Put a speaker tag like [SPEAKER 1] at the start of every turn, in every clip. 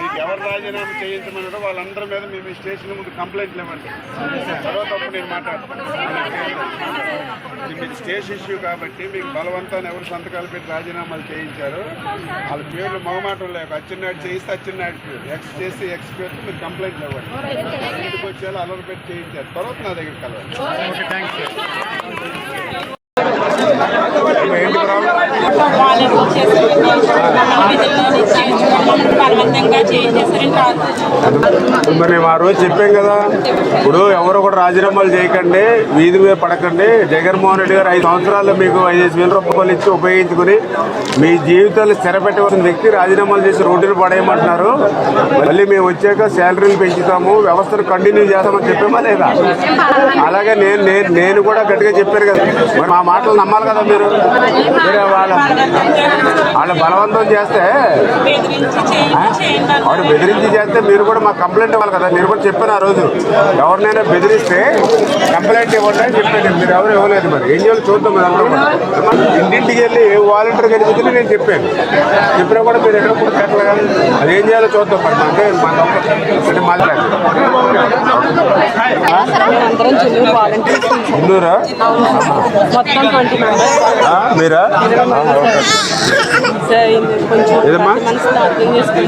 [SPEAKER 1] మీకు ఎవరు రాజీనామా చేయించమన్నారో వాళ్ళందరి మీద మేము ఈ స్టేషన్ ముందు కంప్లైంట్లు ఇవ్వండి తర్వాత అప్పుడు నేను మాట్లాడతాను. మీకు స్టేషన్ ఇష్యూ కాబట్టి మీకు బలవంతాన్ని ఎవరు సంతకాలు పెట్టి రాజీనామాలు చేయించారు వాళ్ళ పేర్లు మొహమాటం లేక అచ్చిన్నాడు చేయిస్తే అచ్చిన్నాడు పేరు. ఎక్స్ చేసి ఎక్స్ పేరుతో మీరు కంప్లైంట్లు ఇవ్వండి ఇంటికి వచ్చేలా అలర్ పెట్టి చేయించారు. తర్వాత నా దగ్గర కలవాలి
[SPEAKER 2] వాళ్ళకి వచ్చేసి బలవంతంగా
[SPEAKER 3] మరి మేము ఆ రోజు చెప్పాం కదా ఇప్పుడు ఎవరు కూడా రాజీనామాలు చేయకండి వీధి మీద పడకండి. జగన్మోహన్ రెడ్డి గారు ఐదు సంవత్సరాలు మీకు ఐదు వేల రూపాయలు ఇచ్చి ఉపయోగించుకుని మీ జీవితాలు స్థిరపెట్టవలసిన వ్యక్తి రాజీనామాలు చేసి రోడ్డును పడేయమంటున్నారు. మళ్ళీ మేము వచ్చాక శాలరీలు పెంచుతాము వ్యవస్థను కంటిన్యూ చేస్తామని చెప్పామా లేదా? అలాగే నేను నేను నేను కూడా గట్టిగా చెప్పారు కదా. మరి మా మాటలు నమ్మాలి కదా మీరు? మీరే వాళ్ళ వాళ్ళు బలవంతం చేస్తే వాడు బెదిరించి చేస్తే మీరు కూడా మాకు కంప్లైంట్ ఇవ్వాలి కదా. మీరు కూడా చెప్పాను ఆ రోజు. ఎవరినైనా బెదిరిస్తే కంప్లైంట్ ఇవ్వండి అని చెప్పాను. మీరు ఎవరు ఇవ్వలేదు మరి. ఏం చేయాలి చూద్దాం ఇంటింటికి వెళ్ళి వాలంటీర్ వాలంటీర్ కనిపించింది నేను చెప్పాను. చెప్పినా కూడా మీరు ఎక్కడ కూడా కదా అది ఏం చేయాలో చూద్దాం మరి. అంటే అంటే ఆ, మీరా? ఏదమ్మా?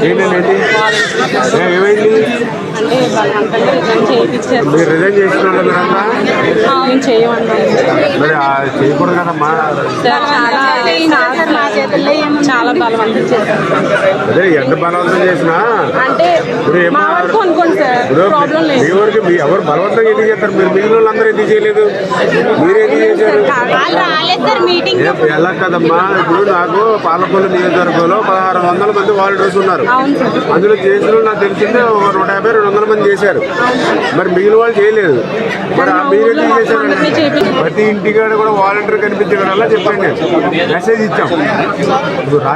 [SPEAKER 3] ఏంటండి ఏమైంది? మీరు రిజైన్ చేస్తున్నారు మీరంతా? మరి చేయకూడదు కదమ్మా.
[SPEAKER 2] సార్ బలవంతం
[SPEAKER 3] అదే ఎంత బలవంతం చేసినా
[SPEAKER 2] అంటే
[SPEAKER 3] ఇప్పుడు ఏమో-
[SPEAKER 2] మా వరకు అనుకోండి సార్
[SPEAKER 3] ఇప్పుడు
[SPEAKER 2] ప్రాబ్లం
[SPEAKER 3] మీ
[SPEAKER 2] లేదు.
[SPEAKER 3] ఊరికి మీ ఎవరు బలవంతంగా ఎందుకు చేస్తారు? మీరు మిగిలిన వాళ్ళందరూ ఎందుకు చేయలేదు? మీరు ఎందుకు చేశారు? ఎలా కదమ్మా? ఇప్పుడు నాకు పాలకొల్లు నియోజకవర్గంలో పదహారు వందల మంది వాలంటీర్స్ ఉన్నారు. అందులో చేసిన నాకు తెలిసిందే ఒక నూట యాభై రెండు వందల మంది చేశారు. మరి మిగిలిన వాళ్ళు చేయలేదు. మరి ఆ మీరు ఎందుకు
[SPEAKER 2] అందరినీ
[SPEAKER 3] చేశారు. ప్రతి ఇంటికాడ కూడా వాలంటీర్ కనిపించడం చెప్పండి నేను. మెసేజ్ ఇచ్చాం. ఇప్పుడు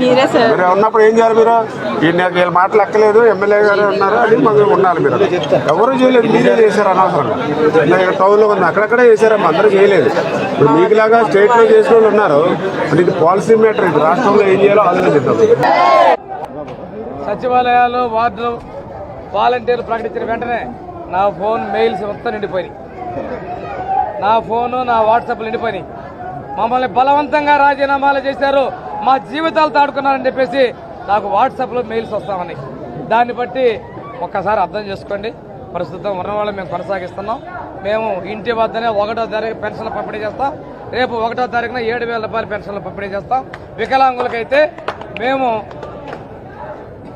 [SPEAKER 2] మీరే సార్.
[SPEAKER 3] మీరు ఉన్నప్పుడు ఏం చేయాలి మీరు? నాకు వీళ్ళ మాటలు ఎక్కలేదు ఎమ్మెల్యే గారు ఉన్నారు అని మాకు ఉండాలి మీరు. ఎవరు చేయలేదు మీరే చేశారు అనవసరంగా. టౌన్లో ఉంది అక్కడక్కడే చేశారమ్మా అందరూ చేయలేదు. ఇప్పుడు మీకులాగా స్టేట్లో చేసిన వాళ్ళు ఉన్నారు. అంటే ఇది పాలసీ మ్యాటర్ ఇది రాష్ట్రంలో ఏం చేయాలో ఆలోచిద్దాం
[SPEAKER 4] సచివాలయాలు వార్డులు వాలంటీర్లు ప్రకటించిన వెంటనే నా ఫోన్ మెయిల్స్ మొత్తం నిండిపోయినాయి. నా ఫోను నా వాట్సాప్లు నిండిపోయినాయి. మమ్మల్ని బలవంతంగా రాజీనామాలు చేశారు. మా జీవితాలు తాడుకున్నారని చెప్పేసి నాకు వాట్సాప్లో మెయిల్స్ వస్తామని. దాన్ని బట్టి ఒక్కసారి అర్థం చేసుకోండి. ప్రస్తుతం ఉన్న వాళ్ళు మేము కొనసాగిస్తున్నాం. మేము ఇంటి వద్దనే ఒకటో తారీఖు పెన్షన్లు పంపిణీ చేస్తాం. రేపు ఒకటో తారీఖున ఏడు వేల రూపాయల పెన్షన్లు పంపిణీ చేస్తాం. వికలాంగులకైతే మేము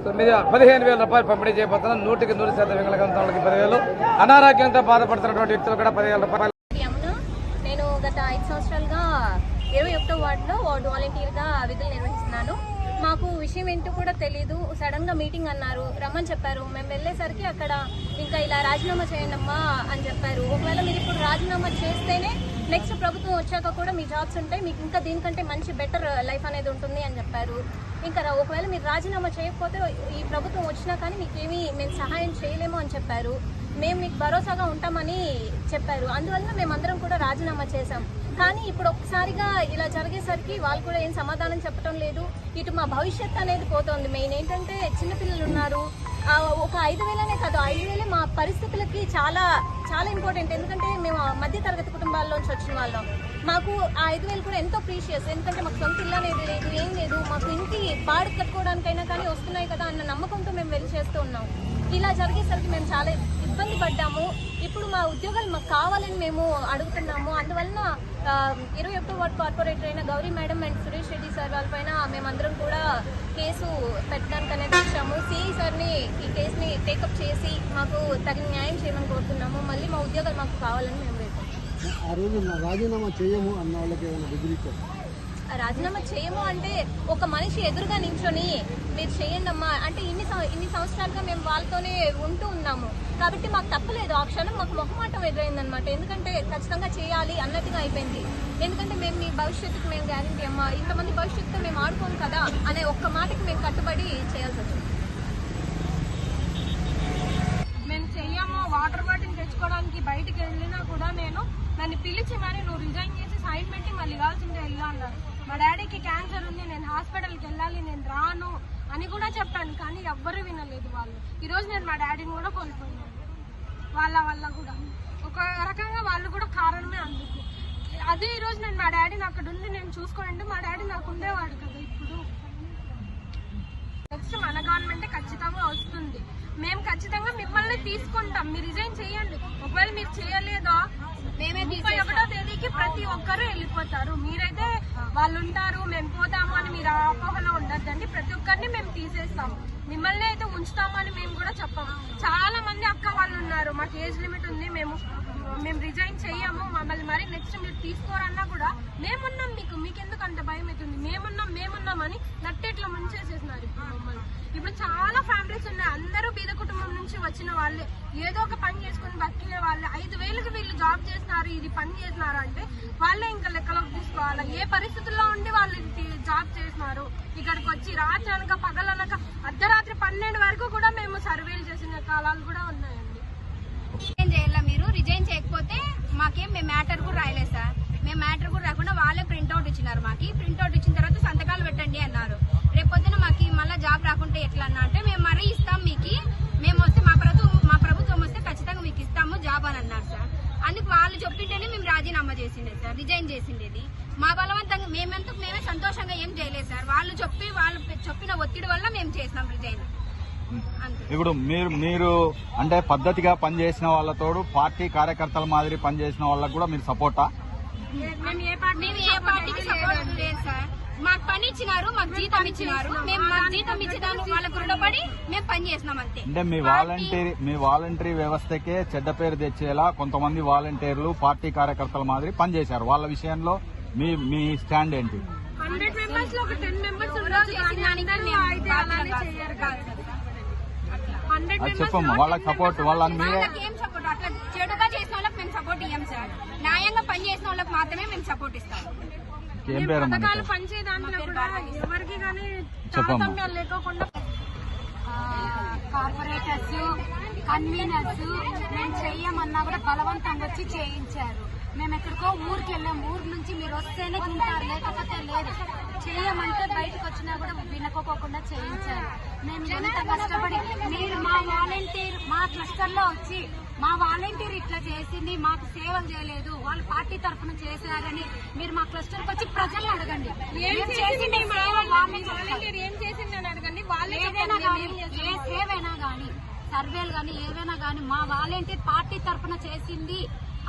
[SPEAKER 4] తొమ్మిది పదిహేను వేల రూపాయలు పంపిణీ చేయబోతున్నాం. నూటికి నూరు శాతం వికలాంగులకి పదివేలు. అనారోగ్యంతో బాధపడుతున్నటువంటి వ్యక్తులు కూడా పదివేల రూపాయలు
[SPEAKER 5] నేను గత ఐదు సంవత్సరాలుగా ఇరవై ఒకటో వార్డులో వార్డు వాలంటీర్గా విధులు నిర్వహిస్తున్నాను. మాకు విషయం ఏంటో కూడా తెలియదు సడన్గా మీటింగ్ అన్నారు. రమ్మని చెప్పారు. మేము వెళ్ళేసరికి అక్కడ ఇంకా ఇలా రాజీనామా చేయండమ్మా అని చెప్పారు. ఒకవేళ మీరు ఇప్పుడు రాజీనామా చేస్తేనే నెక్స్ట్ ప్రభుత్వం వచ్చాక కూడా మీ జాబ్స్ ఉంటాయి. మీకు ఇంకా దీనికంటే మంచి బెటర్ లైఫ్ అనేది ఉంటుంది అని చెప్పారు. ఇంకా ఒకవేళ మీరు రాజీనామా చేయకపోతే ఈ ప్రభుత్వం వచ్చినా కానీ మీకేమీ మేము సహాయం చేయలేము అని చెప్పారు. మేము మీకు భరోసాగా ఉంటామని చెప్పారు. అందువల్ల మేమందరం కూడా రాజీనామా చేశాం. కానీ ఇప్పుడు ఒక్కసారిగా ఇలా జరిగేసరికి వాళ్ళు కూడా ఏం సమాధానం చెప్పడం లేదు. ఇటు మా భవిష్యత్తు అనేది పోతోంది మెయిన్. ఏంటంటే చిన్నపిల్లలు ఉన్నారు. ఒక ఐదు వేలనే కాదు ఐదు వేలే మా పరిస్థితులకి చాలా చాలా ఇంపార్టెంట్ ఎందుకంటే మేము మధ్య తరగతి కుటుంబాల్లోంచి వచ్చిన వాళ్ళం. మాకు ఆ ఐదు వేలు కూడా ఎంతో ప్రీషియస్ ఎందుకంటే మాకు సొంత ఇల్లు అనేది లేదు ఏం లేదు. మాకు ఇంటి బాడు కట్టుకోవడానికైనా కానీ వస్తున్నాయి కదా అన్న నమ్మకంతో మేము వెళ్ళి చేస్తూ ఉన్నాం. ఇలా జరిగేసరికి మేము చాలా ఇబ్బంది పడ్డాము. ఇప్పుడు మా ఉద్యోగాలు మాకు కావాలని మేము అడుగుతున్నాము. అందువలన ఇరవై ఒకటో వార్డ్ కార్పొరేటర్ అయిన Gauri madam and Suresh Reddy sir వాళ్ళపైన మేమందరం కూడా కేసు పెట్టడానికి అనేది వచ్చాము. సిఐ సార్ని ఈ కేసుని టేకప్ చేసి మాకు తగిన న్యాయం చేయమని కోరుతున్నాము. మళ్ళీ మా ఉద్యోగాలు మాకు కావాలని మేము వేడుకుంటున్నాము
[SPEAKER 6] ఆ రోజు రాజీనామా చేయము అన్న వాళ్ళకి ఏమైనా బెదిరించారు
[SPEAKER 5] రాజీనామా చేయము అంటే ఒక మనిషి ఎదురుగా నించొని మీరు చేయండి అమ్మా అంటే ఇన్ని ఇన్ని సంవత్సరాలుగా మేము వాళ్ళతోనే ఉంటూ ఉన్నాము. కాబట్టి మాకు తప్పలేదు. ఆ క్షణం మాకు మొహమాటం ఎదురైందనమాట ఎందుకంటే ఖచ్చితంగా చేయాలి అన్నట్టుగా అయిపోయింది. ఎందుకంటే మేము మీ భవిష్యత్తుకి మేము గ్యారంటీ అమ్మా. ఇంతమంది భవిష్యత్తుతో మేము ఆడుకోము కదా అనే ఒక్క మాటకి మేము కట్టుబడి చేయాల్సి వచ్చింది
[SPEAKER 6] మేము చెయ్యము వాటర్ బాటిల్ తెచ్చుకోవడానికి బయటికి వెళ్ళినా కూడా నేను నన్ను పిలిచి మరి నువ్వు రిజైన్ చేసి సైన్ పెట్టి మళ్ళీ ఇవ్వాల్సిందే వెళ్ళు అన్నారు మా డాడీకి క్యాన్సర్ ఉంది నేను హాస్పిటల్కి వెళ్ళాలి నేను రాను అని కూడా చెప్పాను కానీ ఎవ్వరూ వినలేదు వాళ్ళు. ఈ రోజు నేను మా డాడీని కూడా కోల్పోయాను. వాళ్ళ వల్ల కూడా. ఒక రకంగా వాళ్ళు కూడా కారణమే అందుకు. అదే ఈ రోజు నేను మా డాడీని అక్కడ ఉండి నేను చూసుకోనంటే మా డాడీ నాకు ఉండేవాడు కదా ఇప్పుడు. నెక్స్ట్ మన గవర్నమెంట్ ఖచ్చితంగా వస్తుంది. మేము ఖచ్చితంగా మిమ్మల్ని తీసుకుంటాం. మీరు రిజైన్ చేయండి. ఒకవేళ మీరు చేయలేదో
[SPEAKER 5] మేమే
[SPEAKER 6] పైకి ప్రతి ఒక్కరు వెళ్ళిపోతారు. మీరైతే వాళ్ళు ఉంటారు మేము పోతాము అని మీరు అపోహలో ఉండద్దండి. ప్రతి ఒక్కరిని మేము తీసేస్తాము మిమ్మల్ని అయితే ఉంచుతామని మేము కూడా చెప్పాము చాలా మంది అక్క వాళ్ళు ఉన్నారు. మాకు ఏజ్ లిమిట్ ఉంది. మేము మేము రిజైన్ చెయ్యము. మమ్మల్ని మరి నెక్స్ట్ మీరు తీసుకోరన్నా కూడా మేమున్నాం మీకు. మేమున్నాం మేమున్నామని నట్టేట్లో ముంచేసేసినారు ఇప్పుడు మమ్మల్ని. ఇప్పుడు చాలా ఫ్యామిలీస్ ఉన్నాయి. అందరూ బీద కుటుంబం నుంచి వచ్చిన వాళ్ళే. ఏదో ఒక పని చేసుకుని బతికిన వాళ్ళే. ఐదు వేలకు వీళ్ళు జాబ్ చేస్తున్నారు ఇది పని చేస్తున్నారు అంటే వాళ్ళే ఇంకా లెక్కలోకి తీసుకోవాలి? ఏ పరిస్థితుల్లో ఉండి వాళ్ళు ఇది జాబ్ చేస్తున్నారు ఇక్కడికి వచ్చి రాత్రి అనక పగలనక అర్ధరాత్రి పన్నెండు వరకు కూడా మేము సర్వేలు చేసిన కాలాలు కూడా ఉన్నాయండి.
[SPEAKER 7] రిజైన్ చేయాలా మీరు? రిజైన్ చేయకపోతే మాకేం మేము మ్యాటర్ కూడా రాయలేదు సార్. మేము మ్యాటర్ కూడా రాకుండా వాళ్ళే ప్రింట్అవుట్ ఇచ్చినారు మాకు. ప్రింట్అవుట్ ఇచ్చిన తర్వాత సంతకాలు పెట్టండి అన్నారు. రేపొద్దున మాకు మళ్ళీ జాబ్ రాకుంటే ఎట్లా అన్నా అంటే మేము మరీ ఇస్తాం మీకు. మేము వస్తే మా ప్రభుత్వం మా ప్రభుత్వం వస్తే ఖచ్చితంగా మీకు ఇస్తాము జాబ్ అని అన్నారు సార్. అందుకు వాళ్ళు చెప్పింటేనే మేము రాజీనామా చేసిండే సార్ రిజైన్ చేసిండేది. మా బలవంతంగా మేమెందుకు మేమే సంతోషంగా ఏం చేయలేదు సార్. వాళ్ళు చెప్పి వాళ్ళు చెప్పిన ఒత్తిడి వల్ల మేము చేసినాం రిజైన్.
[SPEAKER 8] ఇప్పుడు మీరు మీరు అంటే పద్ధతిగా పనిచేసిన వాళ్ళతోడు పార్టీ కార్యకర్తల మాదిరి పనిచేసిన వాళ్ళకు కూడా మీరు సపోర్టా?
[SPEAKER 6] మేము ఏ పార్టీ
[SPEAKER 7] మేము ఏ పార్టీకి సపోర్ట్ లేదు సార్. మాకు పని ఇచ్చినారు మాకు జీతం ఇచ్చినారు. మేము మాకు జీతం ఇచ్చేదాన్ని వాళ్ళకు రుణపడి మేము పని చేసినాం అంతే.
[SPEAKER 8] అంటే మీ వాలంటీర్ మీ వాలంటరీ వ్యవస్థకే చెడ్డ పేరు తెచ్చేలా కొంతమంది వాలంటీర్లు పార్టీ కార్యకర్తల మాదిరి పనిచేశారు. వాళ్ళ విషయంలో మీ మీ స్టాండ్ ఏంటి?
[SPEAKER 6] హండ్రెడ్ మెంబర్స్లో ఒక టెన్ మెంబర్స్. హండ్రెడ్
[SPEAKER 8] చెప్పమ్మా వాళ్ళకి సపోర్ట్ వాళ్ళని మీరే
[SPEAKER 7] సపోర్ట్ అట్లా చెడుగా చేసిన వాళ్ళకి మేము సపోర్ట్ ఇయ్యం సార్. న్యాయంగా పని చేసిన వాళ్ళకి మాత్రమే మేము సపోర్ట్ ఇస్తాం.
[SPEAKER 6] పథకాలు పంచే దాంట్లో కూడా ఎవరికి కానీ
[SPEAKER 8] చెప్పమ్మా.
[SPEAKER 6] తారతమ్యాలు లేకోకుండా
[SPEAKER 9] కార్పొరేటర్స్ కన్వీనర్స్ మేము చెయ్యమన్నా కూడా బలవంతంగా వచ్చి చేయించారు. మేము ఎక్కడికో ఊరికి వెళ్ళాం. ఊరు నుంచి మీరు వస్తేనే తింటారు లేకపోతే లేదు. చేయమంటే బయటకు వచ్చినా కూడా వినకోకుండా చేయించారు. మేము ఎంత కష్టపడి మీరు మా వాలంటీర్ మా క్లస్టర్లో వచ్చి మా వాలంటీర్ ఇట్లా చేసింది మాకు సేవలు చేయలేదు వాళ్ళు పార్టీ తరఫున చేశారని మీరు మా క్లస్టర్కి వచ్చి ప్రజల్ని అడగండి.
[SPEAKER 6] ఏం చేసింది. వాలంటీర్? ఏం అడగండి వాళ్ళే
[SPEAKER 9] ఏదైనా కానీ
[SPEAKER 6] ఏం.
[SPEAKER 9] సేవైనా కానీ సర్వేలు కానీ ఏవైనా కానీ మా వాలంటీర్ పార్టీ తరఫున చేసింది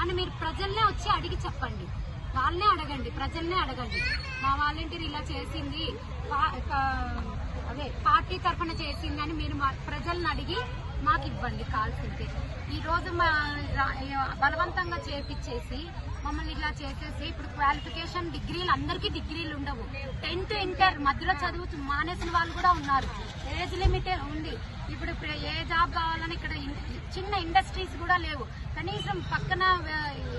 [SPEAKER 9] అని మీరు ప్రజల్నే వచ్చి అడిగి చెప్పండి. వాళ్ళనే అడగండి ప్రజల్నే అడగండి. మా వాలంటీర్ ఇలా చేసింది అదే పార్టీ తరఫున చేసింది అని మీరు ప్రజల్ని అడిగి మాకు ఇవ్వండి కాల్సిందే ఈ రోజు బలవంతంగా చేపించేసి మమ్మల్ని ఇలా చేసేసి ఇప్పుడు క్వాలిఫికేషన్ డిగ్రీలు అందరికీ డిగ్రీలు ఉండవు. టెన్త్ ఇంటర్ మధ్యలో చదువుతూ మానేసిన వాళ్ళు కూడా ఉన్నారు. ఏజ్ లిమిట్ ఉంది. ఇప్పుడు ఏ జాబ్ కావాలని ఇక్కడ చిన్న ఇండస్ట్రీస్ కూడా లేవు. కనీసం పక్కన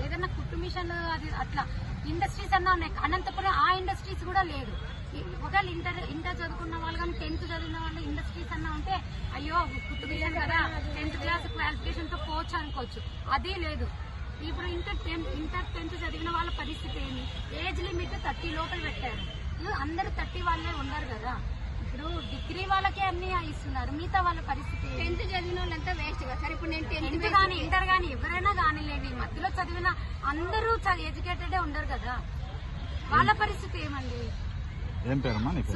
[SPEAKER 9] ఏదైనా కుట్టు మిషన్ అది అట్లా ఇండస్ట్రీస్ అన్నా ఉన్నాయి. అనంతపురం ఆ ఇండస్ట్రీస్ కూడా లేదు. ఒకవేళ ఇంటర్ ఇంటర్ చదువుకున్న వాళ్ళు కానీ టెన్త్ చదివిన వాళ్ళు ఇండస్ట్రీస్ అన్నా ఉంటే అయ్యో కుట్టు మిషన్ కదా టెన్త్ క్లాస్ క్వాలిఫికేషన్తో పోవచ్చు అనుకోవచ్చు. అది లేదు. ఇప్పుడు ఇంటర్ టెన్త్ ఇంటర్ టెన్త్ చదివిన వాళ్ళ పరిస్థితి ఏంటి ఏజ్ లిమిట్ థర్టీ లోపల పెట్టారు. అందరూ థర్టీ వాళ్ళే ఉన్నారు కదా. ఇప్పుడు డిగ్రీ వాళ్ళకే అన్ని ఇస్తున్నారు. మిగతా వాళ్ళ పరిస్థితి?
[SPEAKER 7] టెన్త్ చదివిన వాళ్ళంతా వేస్ట్ కదా. సార్ ఇప్పుడు నేను
[SPEAKER 9] టెన్త్
[SPEAKER 7] టెన్త్
[SPEAKER 9] కానీ ఇంటర్ కానీ ఎవరైనా కానిలేండి మధ్యలో చదివిన అందరూ ఎడ్యుకేటెడే ఉండరు కదా. వాళ్ళ పరిస్థితి ఏమండి?
[SPEAKER 8] ఏం పేరమ్మా నీకు